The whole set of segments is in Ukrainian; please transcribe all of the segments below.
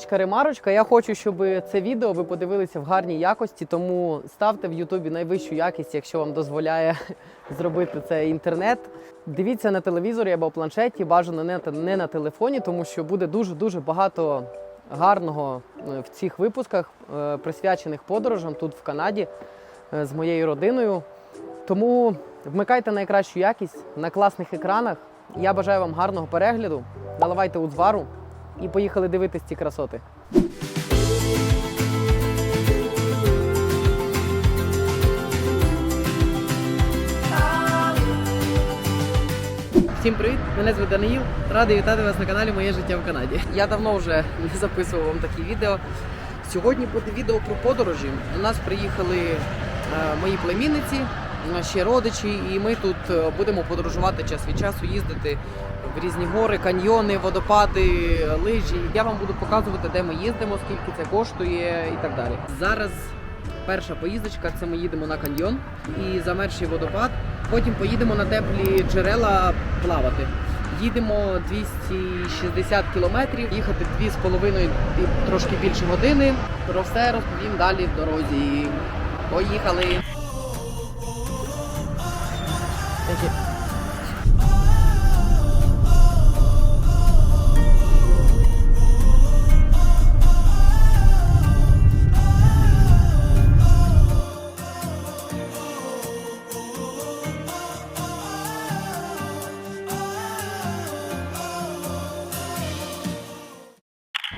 невеличка ремарочка. Я хочу, щоб це відео ви подивилися в гарній якості, тому ставте в Ютубі найвищу якість, якщо вам дозволяє зробити це інтернет. Дивіться на телевізорі або планшеті, бажано не, не на телефоні, тому що буде дуже дуже багато гарного е, в цих випусках, е, присвячених подорожам тут в Канаді е, з моєю родиною. Тому вмикайте найкращу якість на класних екранах. Я бажаю вам гарного перегляду. Наливайте узвару і поїхали дивитись ці красоти. Всім привіт! Мене звуть Даниїл. Радий вітати вас на каналі Моє життя в Канаді. Я давно вже не записував вам такі відео. Сьогодні буде відео про подорожі. До нас приїхали е, мої племінниці, ще родичі, і ми тут е, будемо подорожувати час від часу, їздити в різні гори, каньйони, водопади, лижі. Я вам буду показувати, де ми їздимо, скільки це коштує і так далі. Зараз перша поїздочка це ми їдемо на каньйон і замерзший водопад. Потім поїдемо на теплі джерела плавати. Їдемо 260 кілометрів, їхати 2,5 і трошки більше години. Про все розповім далі в дорозі. Поїхали! Thank.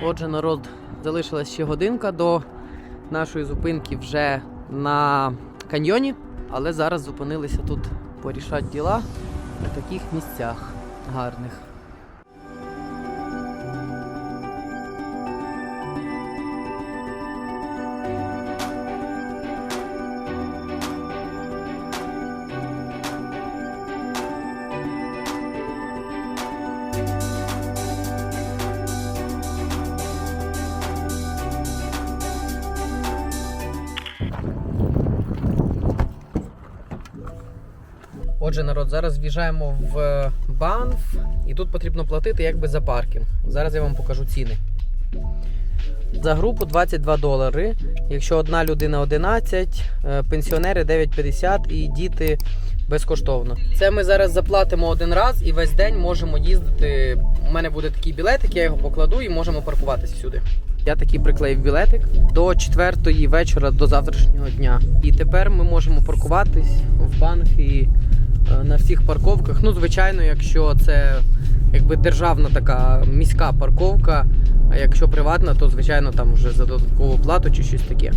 Отже, народ, залишилась ще годинка до нашої зупинки вже на каньйоні, але зараз зупинилися тут порішати діла в таких місцях гарних. Отже, народ, зараз в'їжджаємо в Банф, і тут потрібно платити якби за паркінг. Зараз я вам покажу ціни. За групу 22 долари. Якщо одна людина 11, е, пенсіонери 9,50 і діти безкоштовно. Це ми зараз заплатимо один раз і весь день можемо їздити. У мене буде такий білетик, я його покладу і можемо паркуватися сюди. Я такий приклеїв білетик до 4 вечора до завтрашнього дня. І тепер ми можемо паркуватись в банфі е, на всіх парковках. Ну, звичайно, якщо це якби державна така міська парковка, а якщо приватна, то звичайно там вже за додаткову плату чи щось таке.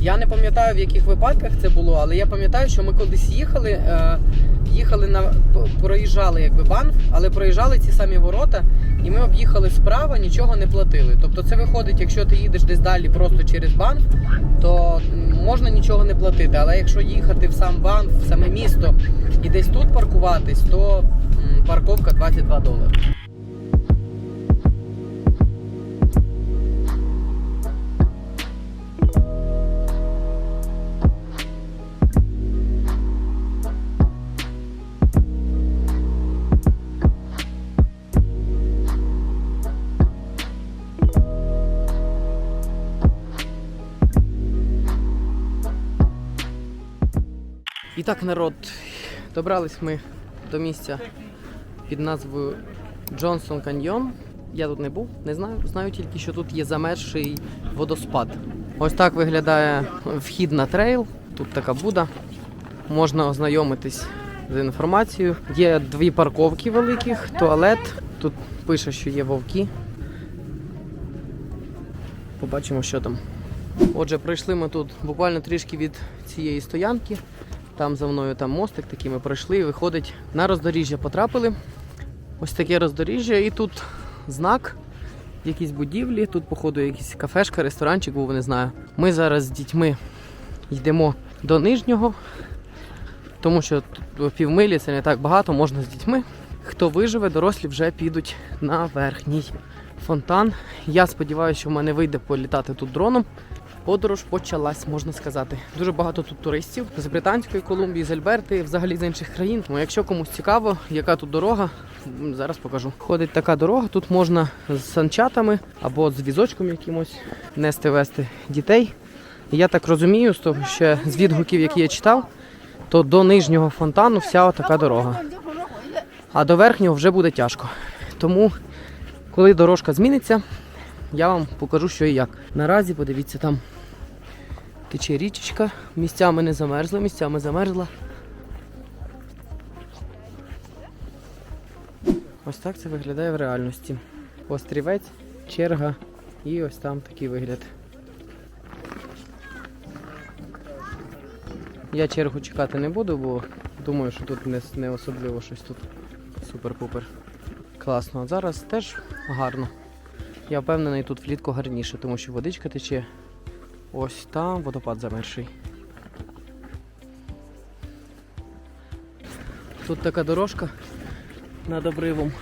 Я не пам'ятаю в яких випадках це було, але я пам'ятаю, що ми кудись їхали, е, їхали на проїжджали якби банф, але проїжджали ці самі ворота, і ми об'їхали справа, нічого не платили. Тобто це виходить, якщо ти їдеш десь далі просто через банф, то можна нічого не платити. Але якщо їхати в сам банф, в саме місто і десь тут паркуватись, то м, парковка 22 долари. І так, народ, добрались ми до місця під назвою Джонсон Каньйон. Я тут не був, не знаю. Знаю тільки, що тут є замерзший водоспад. Ось так виглядає вхід на трейл. Тут така буда. Можна ознайомитись з інформацією. Є дві парковки великих, туалет. Тут пише, що є вовки. Побачимо, що там. Отже, пройшли ми тут буквально трішки від цієї стоянки. Там за мною там мостик такий ми пройшли і виходить на роздоріжжя потрапили. Ось таке роздоріжжя, і тут знак, якісь будівлі. Тут, походу, якийсь кафешка, ресторанчик, був, не знаю. Ми зараз з дітьми йдемо до нижнього, тому що тут півмилі це не так багато, можна з дітьми. Хто виживе, дорослі вже підуть на верхній фонтан. Я сподіваюся, що в мене вийде політати тут дроном. Подорож почалась, можна сказати. Дуже багато тут туристів з Британської Колумбії, з Альберти, взагалі з інших країн. Ну, якщо комусь цікаво, яка тут дорога, зараз покажу. Ходить така дорога. Тут можна з санчатами або з візочком якимось нести вести дітей. Я так розумію, з того ще з відгуків, які я читав, то до нижнього фонтану вся отака дорога. А до верхнього вже буде тяжко. Тому, коли дорожка зміниться, я вам покажу, що і як. Наразі, подивіться, там тече річечка, місцями не замерзла, місцями замерзла. Ось так це виглядає в реальності. Острівець, черга і ось там такий вигляд. Я чергу чекати не буду, бо думаю, що тут не, не особливо щось тут супер-пупер. Класно. А зараз теж гарно. Я впевнений, тут влітку гарніше, тому що водичка тече. Ось там водопад замерший. Тут така дорожка над обривом.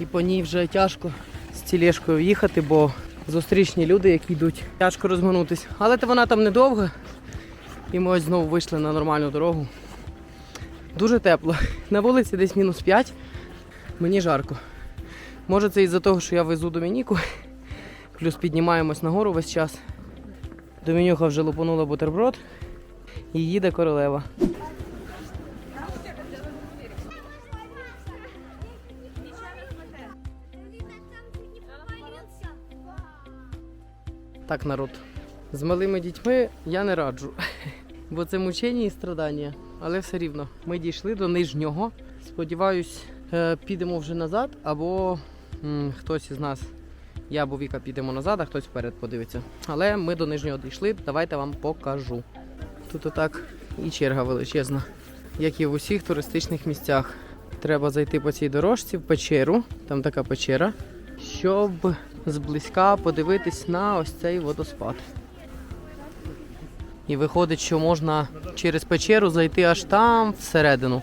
І по ній вже тяжко з тілешкою їхати, бо зустрічні люди, які йдуть, тяжко розминутись. Але то вона там недовга. І ми ось знову вийшли на нормальну дорогу. Дуже тепло. На вулиці десь мінус 5. Мені жарко. Може це із-за того, що я везу Домініку. Плюс піднімаємось нагору весь час. Домінюха вже лупанула бутерброд і їде королева. Так, народ. З малими дітьми я не раджу. Бо це мучення і страдання. Але все рівно. Ми дійшли до нижнього. Сподіваюсь, підемо вже назад, або хтось із нас, я або Віка підемо назад, а хтось вперед подивиться. Але ми до нижнього дійшли. Давайте вам покажу. Тут отак і черга величезна, як і в усіх туристичних місцях. Треба зайти по цій дорожці в печеру, там така печера, щоб зблизька подивитись на ось цей водоспад. І виходить, що можна через печеру зайти аж там всередину.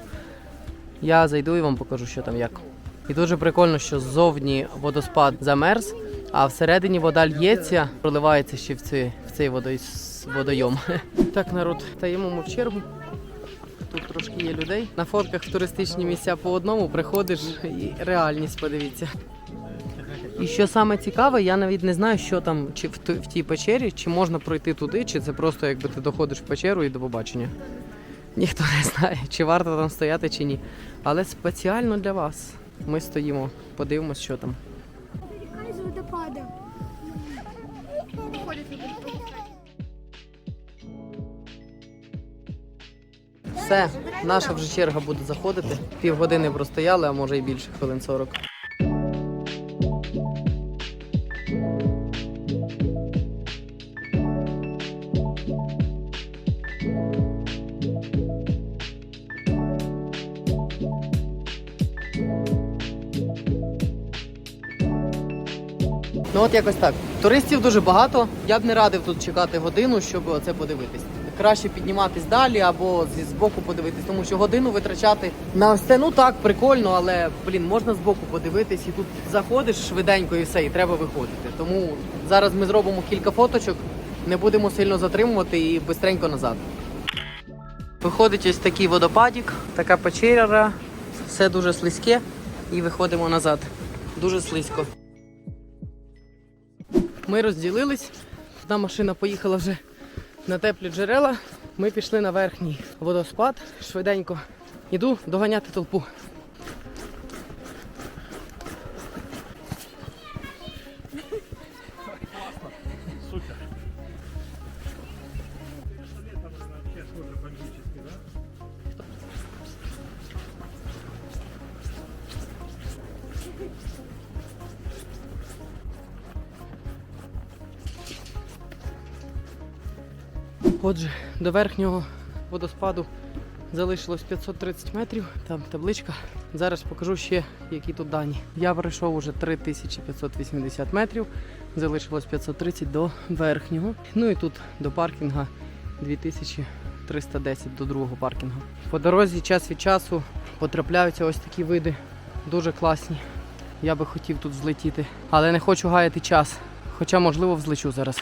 Я зайду і вам покажу, що там як. І дуже прикольно, що ззовні водоспад замерз, а всередині вода л'ється, проливається ще в цей, в цей водой, водойом. Так, народ, стаємо ми в чергу. Тут трошки є людей. На фотках в туристичні місця по одному приходиш і реальність подивіться. І що саме цікаве, я навіть не знаю, що там чи в, в тій печері, чи можна пройти туди, чи це просто якби ти доходиш в печеру і до побачення. Ніхто не знає, чи варто там стояти, чи ні. Але спеціально для вас ми стоїмо, подивимось, що там. Все, наша вже черга буде заходити. Півгодини простояли, а може і більше, хвилин 40. От якось так. Туристів дуже багато. Я б не радив тут чекати годину, щоб це подивитись. Краще підніматись далі або зі збоку подивитись, тому що годину витрачати на ось це, ну так, прикольно, але блін, можна збоку подивитись і тут заходиш швиденько і все, і треба виходити. Тому зараз ми зробимо кілька фоточок, не будемо сильно затримувати і бистренько назад. Виходить ось такий водопадік, така печера, все дуже слизьке, і виходимо назад. Дуже слизько. Ми розділились. Одна машина поїхала вже на теплі джерела. Ми пішли на верхній водоспад. Швиденько іду доганяти толпу. Отже, до верхнього водоспаду залишилось 530 метрів, там табличка. Зараз покажу ще, які тут дані. Я пройшов уже 3580 метрів, залишилось 530 до верхнього. Ну і тут до паркінга 2310 до другого паркінгу. По дорозі час від часу потрапляються ось такі види, дуже класні. Я би хотів тут злетіти, але не хочу гаяти час. Хоча, можливо, взлечу зараз.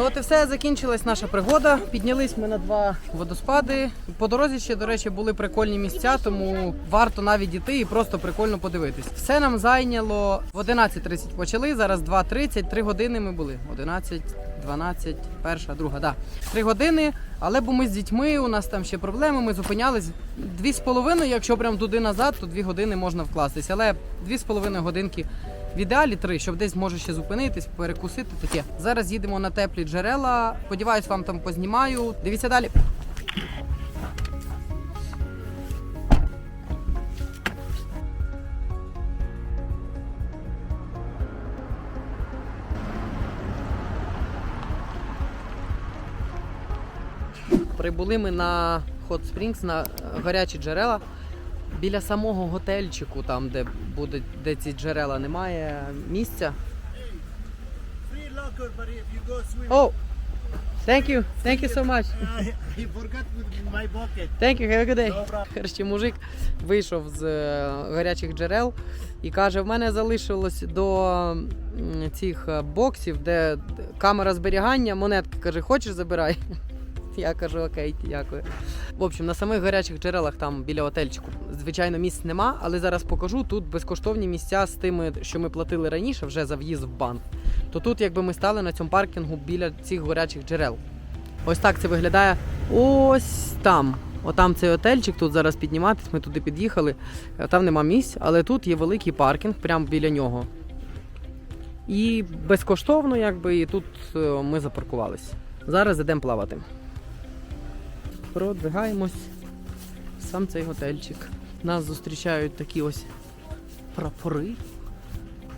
Ну от і все, закінчилась наша пригода. Піднялись ми на два водоспади. По дорозі ще, до речі, були прикольні місця, тому варто навіть іти і просто прикольно подивитись. Все нам зайняло в 11.30 почали, зараз 2.30, 3 години ми були. 11, 12, перша, друга, да. 3 години, але бо ми з дітьми, у нас там ще проблеми, ми зупинялись. Дві з половиною, якщо прям туди назад, то 2 години можна вкластись. Але дві з половиною годинки в ідеалі три, щоб десь може ще зупинитись, перекусити таке. Зараз їдемо на теплі джерела. Сподіваюсь, вам там познімаю. Дивіться далі. Прибули ми на Hot Springs, на е, гарячі джерела. Біля самого готельчику, там, де буде, де ці джерела, немає місця. О! Thank you, thank you so much. I, forgot my bucket. Thank you, have a good day. No мужик вийшов з е, гарячих джерел і каже: в мене залишилось до цих е, боксів, де камера зберігання, монетки. Каже, хочеш забирай. Я кажу, окей, дякую. В общем, на самих гарячих джерелах там біля отельчику, звичайно, місць нема, але зараз покажу. Тут безкоштовні місця з тими, що ми платили раніше, вже за в'їзд в банк. То тут, якби ми стали на цьому паркінгу біля цих гарячих джерел. Ось так це виглядає. Ось там. Отам цей отельчик, тут зараз підніматись, ми туди під'їхали. Е, Там нема місць, але тут є великий паркінг прямо біля нього. І безкоштовно, якби, і тут е, ми запаркувались. Зараз йдемо плавати. Продвигаємось в сам цей готельчик. Нас зустрічають такі ось прапори.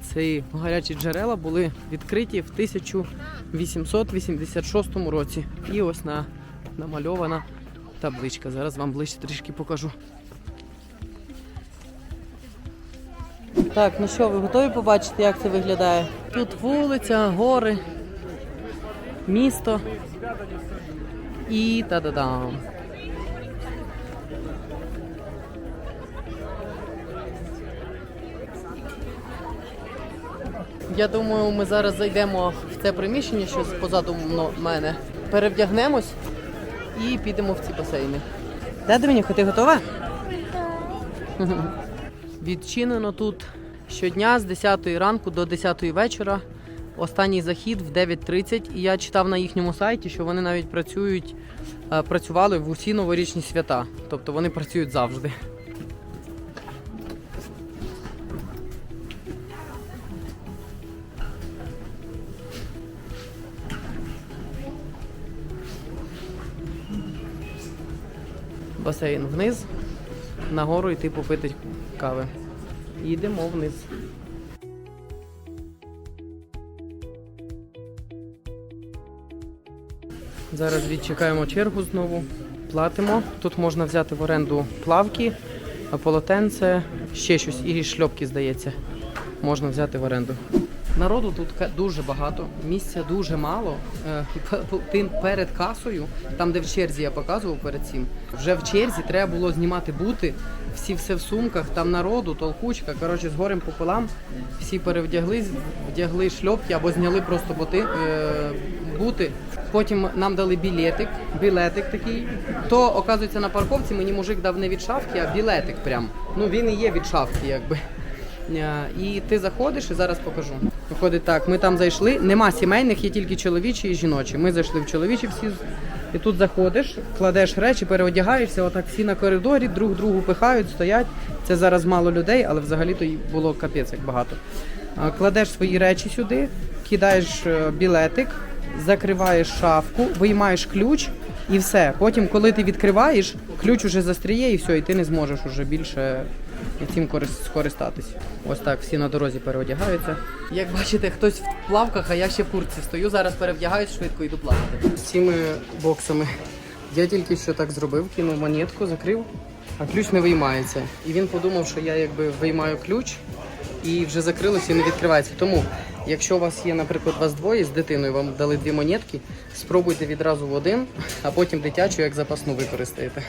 Ці гарячі джерела були відкриті в 1886 році. І ось на, намальована табличка. Зараз вам ближче трішки покажу. Так, ну що, ви готові побачити, як це виглядає? Тут вулиця, гори, місто і та-да-дам. Я думаю, ми зараз зайдемо в це приміщення, що позаду мене. Перевдягнемось і підемо в ці басейни. Да, Домініка, ти готова? Відчинено тут щодня з 10 ранку до 10 вечора. Останній захід в 9.30. І я читав на їхньому сайті, що вони навіть працюють, е, працювали в усі новорічні свята. Тобто вони працюють завжди. Басейн вниз, нагору йти попити кави. Їдемо вниз. Зараз відчекаємо чергу знову, платимо. Тут можна взяти в оренду плавки, полотенце, ще щось, і шльопки, здається, можна взяти в оренду. Народу тут дуже багато, місця дуже мало. Е, п- п- Ти перед касою, там де в черзі я показував перед цим, вже в черзі треба було знімати бути. Всі все в сумках, там народу, толкучка. Коротше, з горем пополам всі перевдяглись, вдягли шльопки або зняли просто боти, е, бути. Потім нам дали білетик, білетик такий. То, оказується, на парковці мені мужик дав не від шафки, а білетик прям. Ну він і є від шафки, якби. Е, І ти заходиш, і зараз покажу. Виходить так, ми там зайшли. Нема сімейних, є тільки чоловічі і жіночі. Ми зайшли в чоловічі всі. І тут заходиш, кладеш речі, переодягаєшся, отак всі на коридорі, друг другу пихають, стоять. Це зараз мало людей, але взагалі-то було капець як багато. Кладеш свої речі сюди, кидаєш е, білетик, закриваєш шафку, виймаєш ключ і все. Потім, коли ти відкриваєш, ключ уже застріє і все, і ти не зможеш уже більше цим корис- скористатись. Ось так всі на дорозі переодягаються. Як бачите, хтось в плавках, а я ще в куртці стою. Зараз перевдягаюсь швидко йду плавати. З цими боксами я тільки що так зробив, кинув монетку, закрив, а ключ не виймається. І він подумав, що я якби виймаю ключ і вже закрилося і не відкривається. Тому, якщо у вас є, наприклад, вас двоє з дитиною, вам дали дві монетки, спробуйте відразу в один, а потім дитячу як запасну використаєте.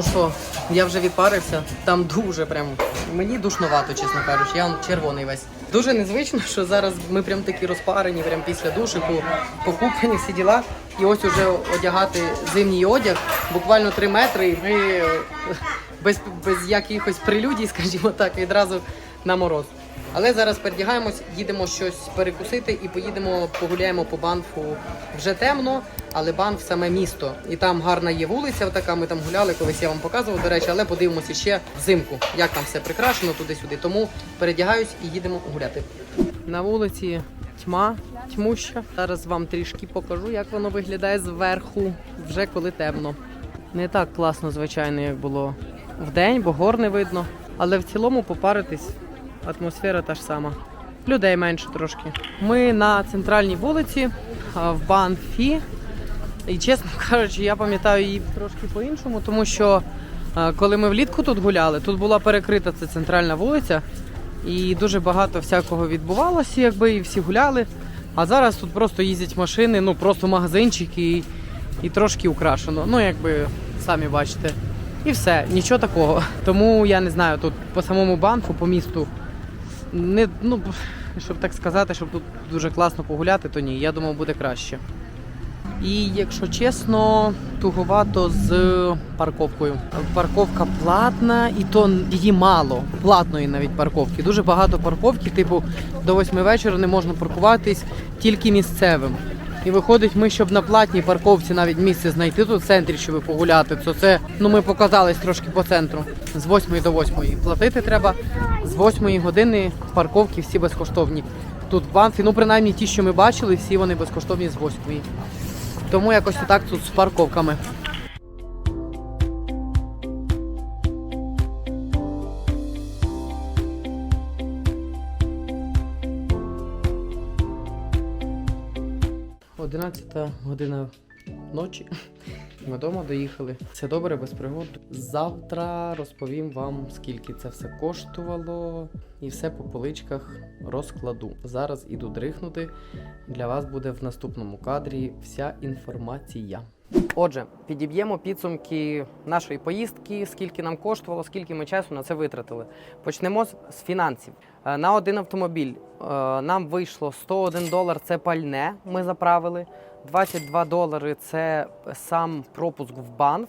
Ну що, я вже відпарився. Там дуже прям мені душновато, чесно кажучи. Я червоний весь. Дуже незвично, що зараз ми прям такі розпарені, прям після душику, покупані всі діла. І ось уже одягати зимній одяг, буквально 3 метри, і ми без, без якихось прелюдій, скажімо так, відразу на мороз. Але зараз передягаємось, їдемо щось перекусити і поїдемо, погуляємо по банфу. Вже темно, але банф саме місто. І там гарна є вулиця. Отака ми там гуляли, колись я вам показував, до речі, але подивимося ще взимку, як там все прикрашено туди-сюди. Тому передягаюсь і їдемо гуляти. На вулиці тьма, тьмуща. Зараз вам трішки покажу, як воно виглядає зверху, вже коли темно. Не так класно, звичайно, як було вдень, бо гор не видно. Але в цілому попаритись атмосфера та ж сама. Людей менше трошки. Ми на центральній вулиці в Банфі. І чесно кажучи, я пам'ятаю її трошки по-іншому, тому що коли ми влітку тут гуляли, тут була перекрита ця центральна вулиця, і дуже багато всякого відбувалося, якби і всі гуляли. А зараз тут просто їздять машини, ну просто магазинчики і, і трошки украшено. Ну, якби самі бачите. І все, нічого такого. Тому я не знаю, тут по самому банку, по місту, не, ну, щоб так сказати, щоб тут дуже класно погуляти, то ні. Я думав, буде краще. І якщо чесно, туговато з парковкою. Парковка платна, і то її мало. Платної навіть парковки. Дуже багато парковки, типу до восьми вечора не можна паркуватись тільки місцевим. І виходить, ми, щоб на платній парковці навіть місце знайти тут в центрі, щоб погуляти, то це ну ми показались трошки по центру з 8 до 8. Платити треба з 8 години парковки всі безкоштовні. Тут в Банфі, ну принаймні ті, що ми бачили, всі вони безкоштовні з 8. Тому якось отак тут з парковками. Одинадцята година ночі. Ми вдома доїхали. Все добре, без пригод. Завтра розповім вам, скільки це все коштувало, і все по поличках розкладу. Зараз іду дрихнути. Для вас буде в наступному кадрі вся інформація. Отже, підіб'ємо підсумки нашої поїздки, скільки нам коштувало, скільки ми часу на це витратили. Почнемо з фінансів. Е, На один автомобіль е, нам вийшло 101 долар це пальне. Ми заправили. 22 долари це сам пропуск в банф.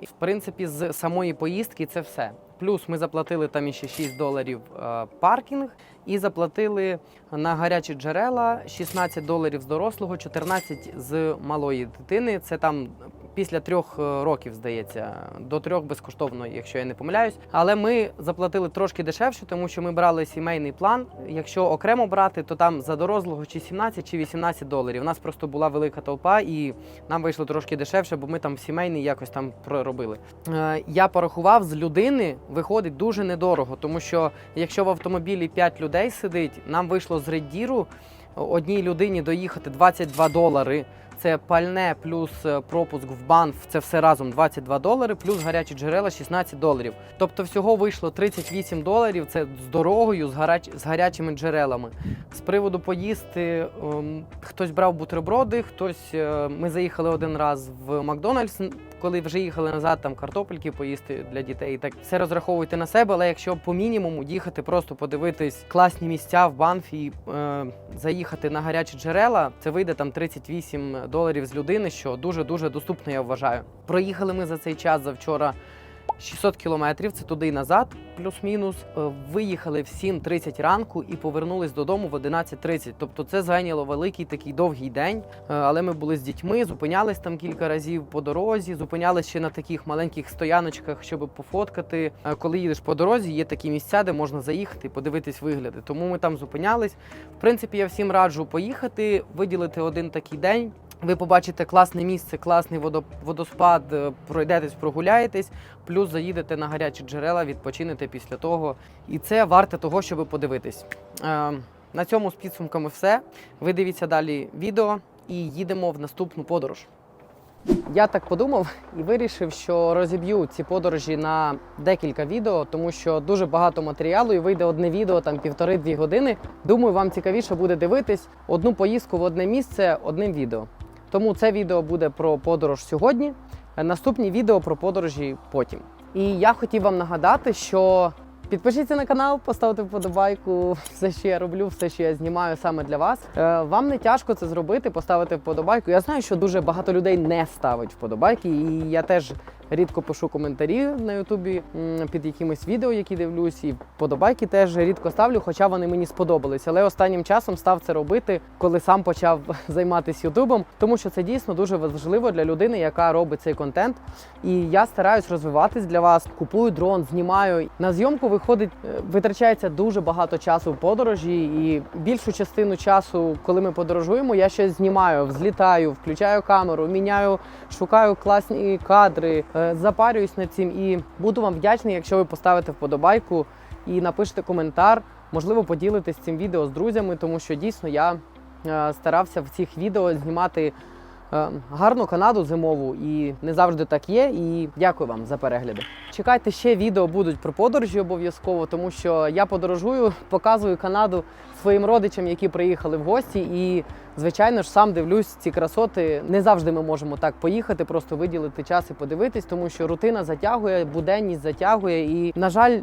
І, в принципі, з самої поїздки це все. Плюс ми заплатили там іще 6 доларів е, паркінг і заплатили на гарячі джерела 16 доларів з дорослого, 14 з малої дитини. Це там після трьох е, років, здається, до трьох безкоштовно, якщо я не помиляюсь. Але ми заплатили трошки дешевше, тому що ми брали сімейний план. Якщо окремо брати, то там за дорослого чи 17, чи 18 доларів. У нас просто була велика толпа, і нам вийшло трошки дешевше, бо ми там сімейний якось там проробили. Е, Я порахував з людини, виходить дуже недорого, тому що якщо в автомобілі 5 людей сидить, нам вийшло з реддіру одній людині доїхати 22 долари. Це пальне плюс е, пропуск в банф, це все разом 22 долари, плюс гарячі джерела 16 доларів. Тобто всього вийшло 38 доларів. Це з дорогою, з, гаряч... з гарячими джерелами. З приводу поїсти, ем, хтось брав бутерброди, хтось. е, ми заїхали один раз в Макдональдс, коли вже їхали назад, там картопельки поїсти для дітей. Так все розраховуйте на себе, але якщо по мінімуму їхати, просто подивитись класні місця в Банфі, е, заїхати на гарячі джерела, це вийде там 38 доларів з людини, що дуже дуже доступно, я вважаю. Проїхали ми за цей час завчора. 600 кілометрів, це туди і назад, плюс-мінус. Е, Виїхали в 7.30 ранку і повернулись додому в 11.30. Тобто це зайняло великий такий довгий день. Е, Але ми були з дітьми, зупинялись там кілька разів по дорозі, зупинялись ще на таких маленьких стояночках, щоб пофоткати. Е, Коли їдеш по дорозі, є такі місця, де можна заїхати, подивитись вигляди. Тому ми там зупинялись. В принципі, я всім раджу поїхати, виділити один такий день. Ви побачите класне місце, класний водо- водоспад, е, пройдетесь, прогуляєтесь, плюс заїдете на гарячі джерела, відпочинете після того. І це варте того, щоб подивитись. Е, на цьому з підсумками все. Ви дивіться далі відео і їдемо в наступну подорож. Я так подумав і вирішив, що розіб'ю ці подорожі на декілька відео, тому що дуже багато матеріалу і вийде одне відео там півтори-дві години. Думаю, вам цікавіше буде дивитись одну поїздку в одне місце одним відео. Тому це відео буде про подорож сьогодні. Наступні відео про подорожі потім. І я хотів вам нагадати, що підпишіться на канал, поставте вподобайку. Все, що я роблю, все, що я знімаю саме для вас. Е, Вам не тяжко це зробити, поставити вподобайку. Я знаю, що дуже багато людей не ставить вподобайки, і я теж рідко пишу коментарі на Ютубі під якимись відео, які дивлюсь, і вподобайки теж рідко ставлю, хоча вони мені сподобались. Але останнім часом став це робити, коли сам почав займатися Ютубом, тому що це дійсно дуже важливо для людини, яка робить цей контент. І я стараюсь розвиватись для вас. Купую дрон, знімаю. На зйомку виходить, е, витрачається дуже багато часу в подорожі, і більшу частину часу, коли ми подорожуємо, я щось знімаю, взлітаю, включаю камеру, міняю, шукаю класні кадри, е, запарююсь над цим. І буду вам вдячний, якщо ви поставите вподобайку і напишете коментар. Можливо, поділитесь цим відео з друзями, тому що дійсно я е, старався в цих відео знімати е, гарну Канаду зимову, і не завжди так є. І дякую вам за перегляди. Чекайте ще відео будуть про подорожі обов'язково, тому що я подорожую, показую Канаду своїм родичам, які приїхали в гості, і звичайно ж сам дивлюсь ці красоти. Не завжди ми можемо так поїхати, просто виділити час і подивитись, тому що рутина затягує, буденність затягує. І на жаль,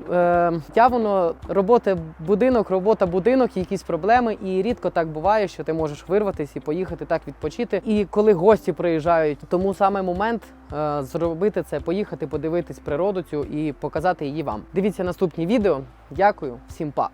е, воно робота будинок, робота будинок, якісь проблеми. І рідко так буває, що ти можеш вирватися і поїхати так відпочити. І коли гості приїжджають, тому саме момент зробити це, поїхати, подивитись природу цю і показати її вам. Дивіться наступні відео. Дякую, всім па.